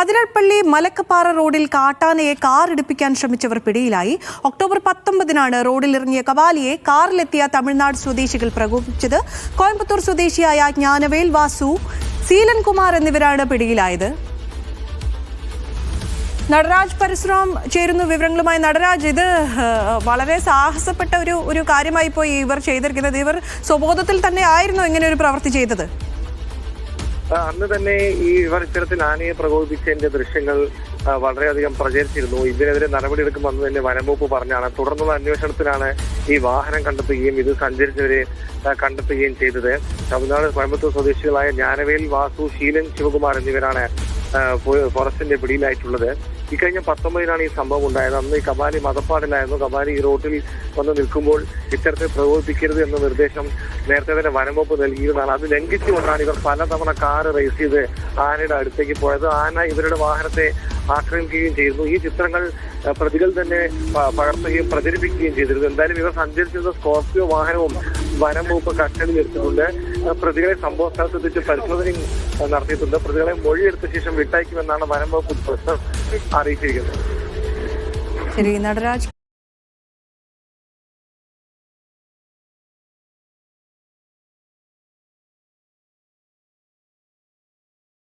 അതിരപ്പള്ളി മലക്കപ്പാറ റോഡിൽ കാട്ടാനയെ കാർ ഇടിപ്പിക്കാൻ ശ്രമിച്ചവർ പിടിയിലായി. ഒക്ടോബർ പത്തൊമ്പതിനാണ് റോഡിലിറങ്ങിയ കവാലിയെ കാറിലെത്തിയ തമിഴ്നാട് സ്വദേശികൾ പ്രകോപിച്ചത് കോയമ്പത്തൂർ സ്വദേശിയായ ജ്ഞാനവേൽ വാസു സീലൻകുമാർ എന്നിവരാണ് പിടിയിലായത്. നടരാജ് പരശുറാം ചേരുന്നു വിവരങ്ങളുമായി. നടരാജ് ഇത് വളരെ സാഹസപ്പെട്ട ഒരു ഒരു കാര്യമായി പോയി ഇവർ ചെയ്തിരിക്കുന്നത്. ഇവർ സ്വബോധത്തിൽ തന്നെ ആയിരുന്നു ഇങ്ങനെ ഒരു പ്രവൃത്തി ചെയ്തത്. അന്ന് തന്നെ ഈ ഇവർ ഇത്തരത്തിൽ ആനയെ പ്രകോപിപ്പിച്ചതിന്റെ ദൃശ്യങ്ങൾ വളരെയധികം പ്രചരിച്ചിരുന്നു. ഇതിനെതിരെ നടപടിയെടുക്കുമെന്ന് തന്നെ വനംവകുപ്പ് പറഞ്ഞാണ് തുടർന്നുള്ള അന്വേഷണത്തിലാണ് ഈ വാഹനം കണ്ടെത്തുകയും ഇത് സഞ്ചരിച്ചവരെ കണ്ടെത്തുകയും ചെയ്തത്. തമിഴ്നാട് കോയമ്പത്തൂർ സ്വദേശികളായ ജ്ഞാനവേൽ വാസു ശീലൻ ശിവകുമാർ എന്നിവരാണ് ഫോറസ്റ്റിന്റെ പിടിയിലായിട്ടുള്ളത്. ഇക്കഴിഞ്ഞ പത്തൊമ്പതിനാണ് ഈ സംഭവം ഉണ്ടായത്. അന്ന് ഈ കബാലി മതപ്പാടിലായിരുന്നു. കബാലി ഈ റോട്ടിൽ വന്ന് നിൽക്കുമ്പോൾ ഇത്തരത്തിൽ പ്രകോപിപ്പിക്കരുത് എന്ന നിർദ്ദേശം നേരത്തെ തന്നെ വനംവകുപ്പ് നൽകിയിരുന്നതാണ്. അത് ലംഘിച്ചുകൊണ്ടാണ് ഇവർ പലതവണ കാറ് റേസ് ചെയ്ത് ആനയുടെ അടുത്തേക്ക് പോയത്. ആന ഇവരുടെ വാഹനത്തെ ആക്രമിക്കുകയും ചെയ്തിരുന്നു. ഈ ചിത്രങ്ങൾ പ്രതികൾ തന്നെ പകർത്തുകയും പ്രചരിപ്പിക്കുകയും ചെയ്തിരുന്നു. എന്തായാലും ഇവർ സഞ്ചരിച്ചിരുന്ന സ്കോർപിയോ വാഹനവും വനം വകുപ്പ് കസ്റ്റഡിയിൽ എടുത്തിട്ടുണ്ട്. പ്രതികളെ സംഭവ സ്ഥലത്തെത്തിച്ച് പരിശോധന നടത്തിയിട്ടുണ്ട്. പ്രതികളെ മൊഴിയെടുത്ത ശേഷം വിട്ടയക്കുമെന്നാണ് വനം വകുപ്പ് ഉദ്യോഗസ്ഥർ അറിയിച്ചിരിക്കുന്നത്. ശരി നടരാജ്.